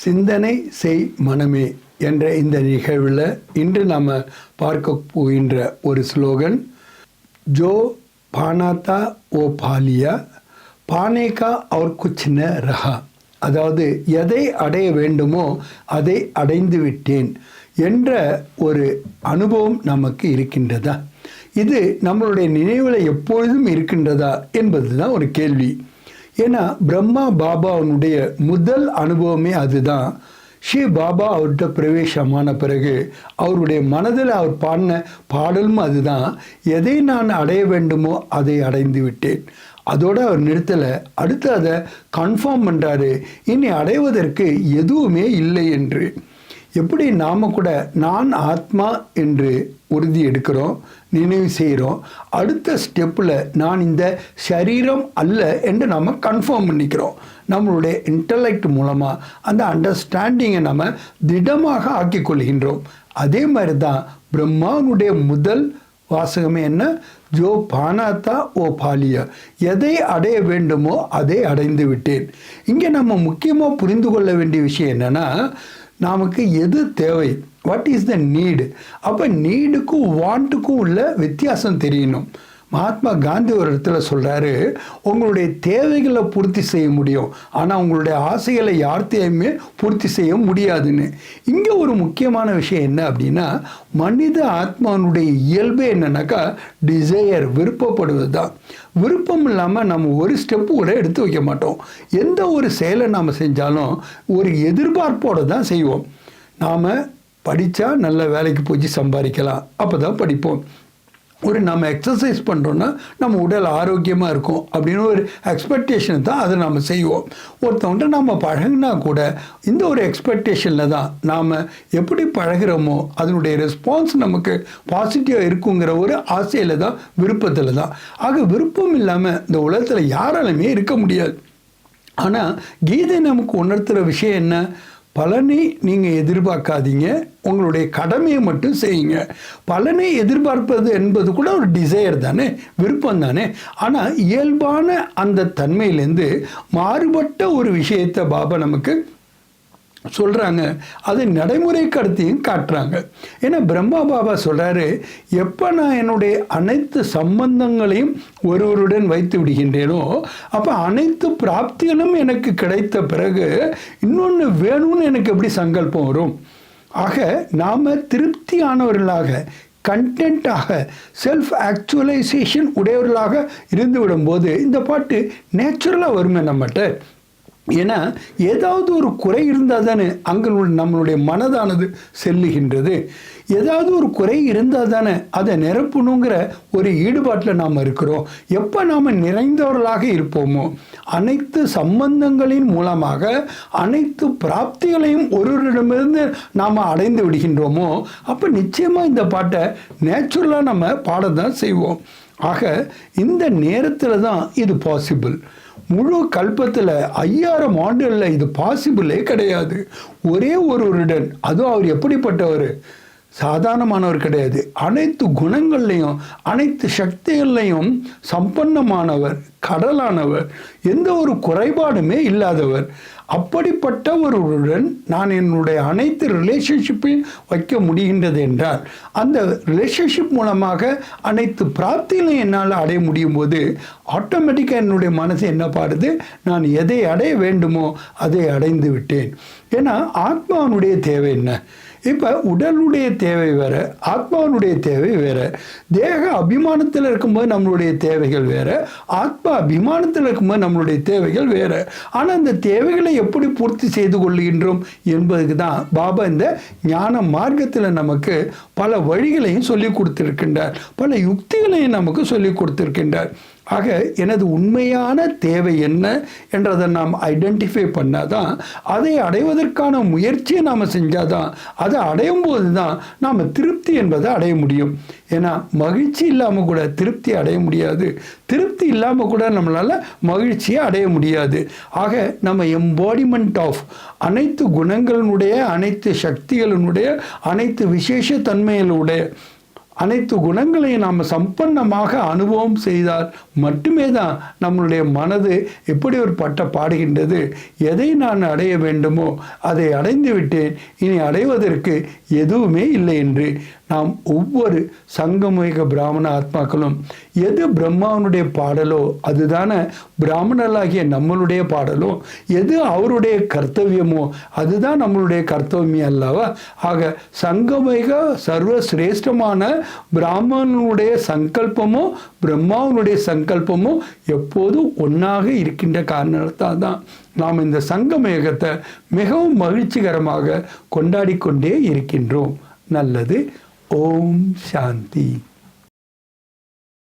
சிந்தனை செய் மனமே என்ற இந்த நிகழ்வில் இன்று நாம் பார்க்க போகின்ற ஒரு ஸ்லோகன் ஜோ பானாத்தா ஓ பாலியா பானேகா அவர் குச்சின ரஹா. அதாவது எதை அடைய வேண்டுமோ அதை அடைந்து விட்டேன் என்ற ஒரு அனுபவம் நமக்கு இருக்கின்றதா? இது நம்மளுடைய நினைவில் எப்பொழுதும் இருக்கின்றதா என்பது தான் ஒரு கேள்வி. ஏன்னா பிரம்மா பாபாவுடைய முதல் அனுபவமே அதுதான். ஸ்ரீ பாபா அவர்கிட்ட பிரவேசமான பிறகு அவருடைய மனதில் அவர் பாடின பாடலும் அதுதான். எதை நான் அடைய வேண்டுமோ அதை அடைந்து விட்டேன். அதோடு அவர் நிறுத்தலை. அடுத்து அதை கன்ஃபார்ம் பண்ணுறாரு இனி அடைவதற்கு எதுவுமே இல்லை என்று. எப்படி நாம் கூட நான் ஆத்மா என்று உறுதி எடுக்கிறோம் நினைவு செய்கிறோம் அடுத்த ஸ்டெப்பில் நான் இந்த சரீரம் அல்ல என்று நம்ம கன்ஃபார்ம் பண்ணிக்கிறோம். நம்மளுடைய இன்டலெக்ட் மூலமாக அந்த அண்டர்ஸ்டாண்டிங்கை நம்ம திடமாக ஆக்கி கொள்கின்றோம். அதே மாதிரி தான் பிரம்மாவுடைய முதல் வாசகமே என்ன? ஜோ பானாத்தா ஓ பாலியா எதை அடைய வேண்டுமோ அதை அடைந்து விட்டேன். இங்கே நம்ம முக்கியமாக புரிந்து கொள்ள வேண்டிய விஷயம் என்னென்னா நமக்கு எது தேவை? வாட் இஸ் த நீடு அப்போ நீடுக்கும் வாண்ட்டுக்கும் உள்ள வித்தியாசம் தெரியணும். மகாத்மா காந்தி ஒரு இடத்துல சொல்கிறாரு உங்களுடைய தேவைகளை பூர்த்தி செய்ய முடியும். ஆனால் உங்களுடைய ஆசைகளை யார்த்தையுமே பூர்த்தி செய்ய முடியாதுன்னு. இங்கே ஒரு முக்கியமான விஷயம் என்ன அப்படின்னா மனித ஆத்மானுடைய இயல்பு என்னன்னாக்கா டிசையர் விருப்பப்படுவது தான் விருப்பம் இல்லாமல் நம்ம ஒரு ஸ்டெப்பு கூட எடுத்து வைக்க மாட்டோம். எந்த ஒரு செயலை நாம் செஞ்சாலும் ஒரு எதிர்பார்ப்போடு தான் செய்வோம். நாம் படித்தா நல்ல வேலைக்கு போய் சம்பாதிக்கலாம். அப்போ தான் படிப்போம். ஒரு நம்ம எக்ஸசைஸ் பண்ணுறோன்னா நம்ம உடல் ஆரோக்கியமாக இருக்கும் அப்படின்னு ஒரு எக்ஸ்பெக்டேஷன் தான் அதை நம்ம செய்வோம். ஒருத்தவங்கள்ட்ட நம்ம பழகினா கூட இந்த ஒரு எக்ஸ்பெக்டேஷனில் தான் நாம் எப்படி பழகிறோமோ அதனுடைய ரெஸ்பான்ஸ் நமக்கு பாசிட்டிவாக இருக்குங்கிற ஒரு ஆசையில் தான் விருப்பத்தில் தான். ஆக விருப்பம் இல்லாமல் இந்த உலகத்தில் யாராலுமே இருக்க முடியாது. ஆனால் கீதை நமக்கு உணர்த்துகிற விஷயம் என்ன? பலனை நீங்கள் எதிர்பார்க்காதீங்க. உங்களுடைய கடமையை மட்டும் செய்யுங்க. பலனை எதிர்பார்ப்பது என்பது கூட ஒரு டிசையர் தானே? விருப்பம் தானே? ஆனால் இயல்பான அந்த தன்மையிலேருந்து மாறுபட்ட ஒரு விஷயத்தை பாபா நமக்கு சொல்கிறாங்க அது நடைமுறை கடத்தையும் காட்டுறாங்க. ஏன்னா பிரம்மா பாபா சொல்கிறாரு எப்போ நான் என்னுடைய அனைத்து சம்பந்தங்களையும் ஒருவருடன் வைத்து விடுகின்றேனோ அப்போ அனைத்து பிராப்திகளும் எனக்கு கிடைத்த பிறகு இன்னொன்று வேணும்னு எனக்கு எப்படி சங்கல்பம் வரும்? ஆக நாம் திருப்தியானவர்களாக கண்டென்ட்டாக செல்ஃப் ஆக்சுவலைசேஷன் உடையவர்களாக இருந்து விடும்போது இந்த பாட்டு நேச்சுரலாக வருமே நம்மகிட்ட. ஏன்னா ஏதாவது ஒரு குறை இருந்தால் தானே அங்கே நம்மளுடைய மனதானது செல்லுகின்றது. ஏதாவது ஒரு குறை இருந்தால் தானே அதை நிரப்பணுங்கிற ஒரு ஈடுபாட்டில் நாம் இருக்கிறோம். எப்போ நாம் நிறைந்தவர்களாக இருப்போமோ அனைத்து சம்பந்தங்களின் மூலமாக அனைத்து பிராப்திகளையும் ஒருவரிடமிருந்து நாம் அடைந்து விடுகின்றோமோ அப்போ நிச்சயமாக இந்த பாட்டை நேச்சுரலாக நம்ம பாடத்தான் செய்வோம். ஆக இந்த நேரத்தில் தான் இது பாசிபிள் முழு கல்பத்தில் ஐயாயிரம் ஆண்டுகளில் இது பாசிபிளே கிடையாது. ஒரே ஒரு ரிடன் அதுவும் அவர் எப்படிப்பட்டவர்? சாதாரணமானவர் கிடையாது. அனைத்து குணங்கள்லையும் அனைத்து சக்திகள்லையும் சம்பன்னமானவர் கடலானவர் எந்த ஒரு குறைபாடுமே இல்லாதவர். அப்படிப்பட்ட ஒருவருடன் நான் என்னுடைய அனைத்து ரிலேஷன்ஷிப்பையும் வைக்க முடிகின்றது என்றால் அந்த ரிலேஷன்ஷிப் மூலமாக அனைத்து பிராப்திகளையும் என்னால் அடைய முடியும் போது ஆட்டோமேட்டிக்காக என்னுடைய மனசு என்ன பாடுது? நான் எதை அடைய வேண்டுமோ அதை அடைந்து விட்டேன். ஏன்னா ஆத்மாவனுடைய தேவை என்ன? இப்போ உடலுடைய தேவை வேறு ஆத்மாவினுடைய தேவை வேறு. தேக அபிமானத்தில் இருக்கும்போது நம்மளுடைய தேவைகள் வேறு ஆத்மா அபிமானத்தில் இருக்கும்போது நம்மளுடைய தேவைகள் வேறு. ஆனால் அந்த தேவைகளை எப்படி பூர்த்தி செய்து கொள்கின்றோம் என்பதுக்கு தான் பாபா இந்த ஞான மார்க்கத்தில் நமக்கு பல வழிகளையும் சொல்லி கொடுத்திருக்கின்றார். பல யுக்திகளையும் நமக்கு சொல்லி கொடுத்திருக்கின்றார். ஆக எனது உண்மையான தேவை என்ன என்றதை நாம் ஐடென்டிஃபை பண்ணாதான் அதை அடைவதற்கான முயற்சியை நாம் செஞ்சாதான் அதை அடையும் போது தான் நாம் திருப்தி என்பதை அடைய முடியும். ஏன்னா மகிழ்ச்சி இல்லாமல் கூட திருப்தி அடைய முடியாது. திருப்தி இல்லாமல் கூட நம்மளால் மகிழ்ச்சியை அடைய முடியாது. ஆக நம்ம எம்பாடிமெண்ட் ஆஃப் அனைத்து குணங்களினுடைய அனைத்து சக்திகளினுடைய அனைத்து விசேஷ தன்மைகளுடைய அனைத்து குணங்களையும் நாம் சம்பன்னமாக அனுபவம் செய்தால் மட்டுமே தான் நம்மளுடைய மனது எப்படி ஒரு பட்ட பாடுகின்றது எதை நான் அடைய வேண்டுமோ அதை அடைந்து விட்டேன் இனி அடைவதற்கு எதுவுமே இல்லை என்று நாம் ஒவ்வொரு சங்கமுக பிராமண ஆத்மாக்களும் எது பிரம்மாவனுடைய பாடலோ அதுதானே பிராமணர்களாகிய நம்மளுடைய பாடலோ? எது அவருடைய கர்த்தவியமோ? அதுதான் நம்மளுடைய கர்த்தவியம் அல்லவா? ஆக சங்கமிக சர்வசிரேஷ்டமான பிராமணனுடைய சங்கல்பமோ பிரம்மாவனுடைய சங்கல்பமோ எப்போதும் ஒன்றாக இருக்கின்ற காரணத்தால் தான் நாம் இந்த சங்கமேகத்தை மிகவும் மகிழ்ச்சிகரமாக கொண்டாடி கொண்டே இருக்கின்றோம். நல்லது. ઓમ શાંતિ.